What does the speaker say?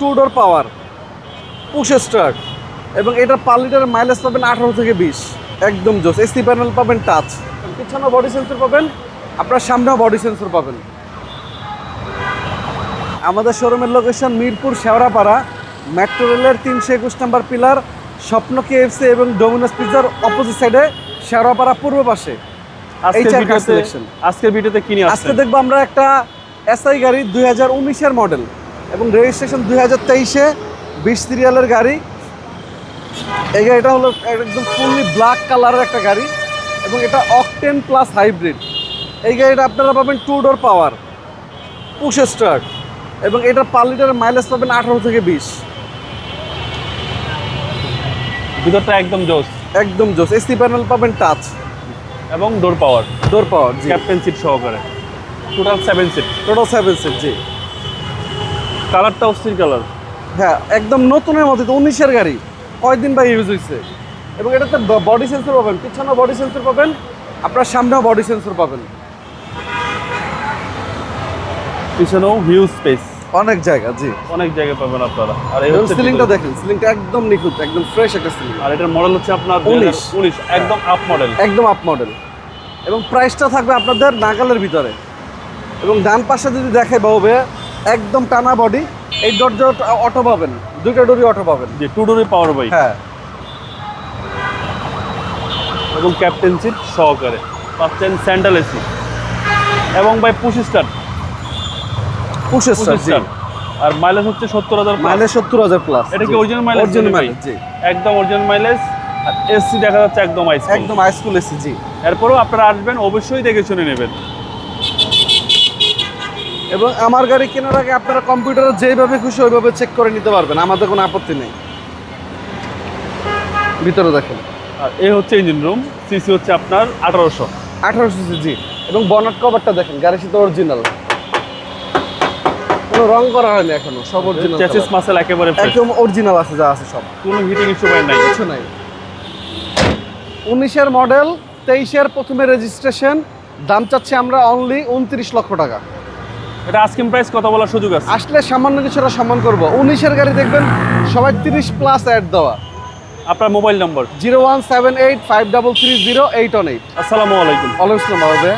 Two door power push start এবং এটার পার লিটারের মাইলেজ পাবেন আঠারো থেকে বিশ একদম জোস। এসি প্যানেল পাবেন টাচ পিছনেও বডি সেন্সর পাবেন আপনার সামনেও বডি সেন্সর পাবেন। আমাদের শোরুমের লোকেশন মিরপুর শেওড়াপাড়া মেট্রো রেলের তিনশো একুশ নাম্বার পিলার স্বপ্ন কেএফসি এবং ডোমিনোস পিৎজার অপোজিট সাইডে শেওড়াপাড়া পূর্ব পাশে। আজকের ভিডিওতে car আজকের ভিডিওতে কি আজকে দেখব আমরা একটা এসআই গাড়ি দুই হাজার উনিশের মডেল এবং রেজিস্ট্রেশন দুই হাজার তেইশে বিশ সিরিয়ালের গাড়ি। এই গাড়িটা হলো একদম ফুললি ব্ল্যাক কালারের একটা গাড়ি এবং এটা অকটেন প্লাস হাইব্রিড এই গাড়িটা আপনারা পাবেন two door power push start এবং এটা পার লিটারের মাইলেজ পাবেন আঠারো থেকে বিশ। ভিতরটা একদম জোস। একদম জোস। এসি প্যানেল পাবেন টাচ এবং ডোর পাওয়ার ডোর পাওয়ার জি। ক্যাপ্টেন সিট সহকারে। Total seven seat total seven seat জি। কালারটা অস্থির কালার। হ্যাঁ একদম নতুনের মতো উনিশের গাড়ি। কয়দিন বা ইউজ হয়েছে এবং এটাতে বডি সেন্সর পাবেন। পিছনে বডি সেন্সর পাবেন আপনার সামনেও বডি সেন্সর পাবেন। পিছনেও হিউজ স্পেস অনেক জায়গা জি। অনেক জায়গায় পাবেন আপনারা। আর এই হচ্ছে সিলিংটা দেখেন সিলিংটা একদম নিখুঁত একদম ফ্রেশ একটা সিলিং আর এটার মডেল হচ্ছে আপনার উনিশ। উনিশ একদম আপ মডেল একদম আপ মডেল এবং প্রাইসটা থাকবে আপনাদের নাগালের ভিতরে। এবং ডান পাশে যদি দেখে বাবু একদম টানা বডি এই দরজা অটো পাবেন দুইটা ডোরি অটো পাবেন। যে টু ডোরে পাওয়ার বাইক হ্যাঁ। এবং ক্যাপ্টেন সিট সহকারে পাচ্ছেন স্যান্ডেল এসি এবং ভাই পুশ স্টার্ট পুশ স্টার আর মাইলেজ হচ্ছে সত্তর হাজার মাইলেজ সত্তর হাজার প্লাস এটা কি original মাইলেজ অরিজিনাল মাইলেজ জি। একদম অরিজিনাল মাইলেজ আর এসি দেখা যাচ্ছে একদম আইস একদম হাইস্কুল এসি জি। এরপরেও আপনারা আসবেন অবশ্যই দেখে শুনে নেবেন। এবং আমার গাড়ি কেনার আগে আপনারা কম্পিউটারে যেভাবে খুশি ওইভাবে চেক করে নিতে পারবেন আমাদের কোনো আপত্তি নেই। ভিতরে দেখেন। আর এই হচ্ছে ইঞ্জিন রুম সিসি হচ্ছে আপনার আঠারোশো। আঠারোশো জি। এবং বনাট কভারটা দেখেন গাড়ির সাথে অরিজিনাল কোনো রং করা হয়নি এখনও সব অরিজিনাল চেসিস মাসেল একেবারে। একদম অরিজিনাল আছে যা আছে সব। কোনো হিটিং ইস্যু নাই। কিছু নাই। উনিশের মডেল তেইশের প্রথমে রেজিস্ট্রেশন দাম চাচ্ছি আমরা অনলি উনত্রিশ লক্ষ টাকা। এটা আস্কিং প্রাইস কত বলার সুযোগ আছে। আসলে সামান্য কিছুটা সম্মান করব। উনিশের গাড়ি দেখবেন সবাই তিরিশ প্লাস অ্যাড দেওয়া। আপনার mobile number zero one seven eight five double three zero eight one eight. আসসালামু আলাইকুম। নাম্বার হবে